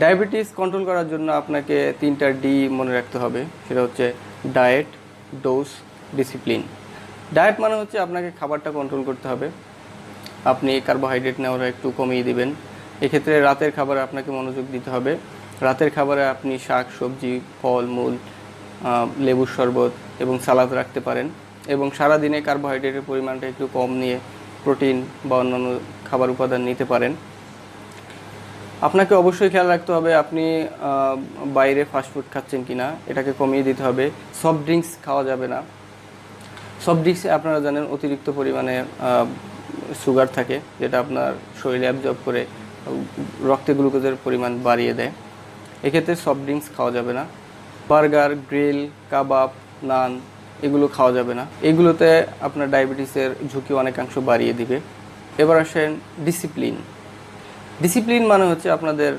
Diabetes control করার জন্য আপনাকে তিনটা ডি মনে রাখতে হবে। সেটা হচ্ছে ডায়েট ডোজ ডিসিপ্লিন ডায়েট মানে হচ্ছে আপনাকে খাবারটা কন্ট্রোল করতে হবে। আপনি কার্বোহাইড্রেট নেওয়াটা একটু কমিয়ে দিবেন। এক্ষেত্রে রাতের খাবারে আপনাকে মনোযোগ দিতে হবে। রাতের খাবারে আপনি শাক, সবজি ফল মূল লেবুর শরবত এবং সালাদ রাখতে পারেন এবং সারাদিনে কার্বোহাইড্রেটের পরিমাণটা একটু কম নিয়ে প্রোটিন বা অন্যান্য খাবার উপাদান নিতে পারেন। আপনাকে অবশ্যই খেয়াল রাখতে হবে আপনি বাইরে ফাস্টফুড খাচ্ছেন কিনা, এটাকে কমিয়ে দিতে হবে। সফট ড্রিঙ্কস খাওয়া যাবে না। সফট ড্রিঙ্কসে আপনারা জানেন অতিরিক্ত পরিমাণে সুগার থাকে, যেটা আপনার শরীরে অ্যাবজর্ব করে রক্তে গ্লুকোজের পরিমাণ বাড়িয়ে দেয়। এক্ষেত্রে সফট ড্রিঙ্কস খাওয়া যাবে না। বার্গার গ্রিল কাবাব নান এগুলো খাওয়া যাবে না। এগুলোতে আপনার ডায়াবেটিসের ঝুঁকি অনেকাংশ বাড়িয়ে দিবে। এবার আসেন ডিসিপ্লিন ডিসিপ্লিন মানে হচ্ছে আপনাদের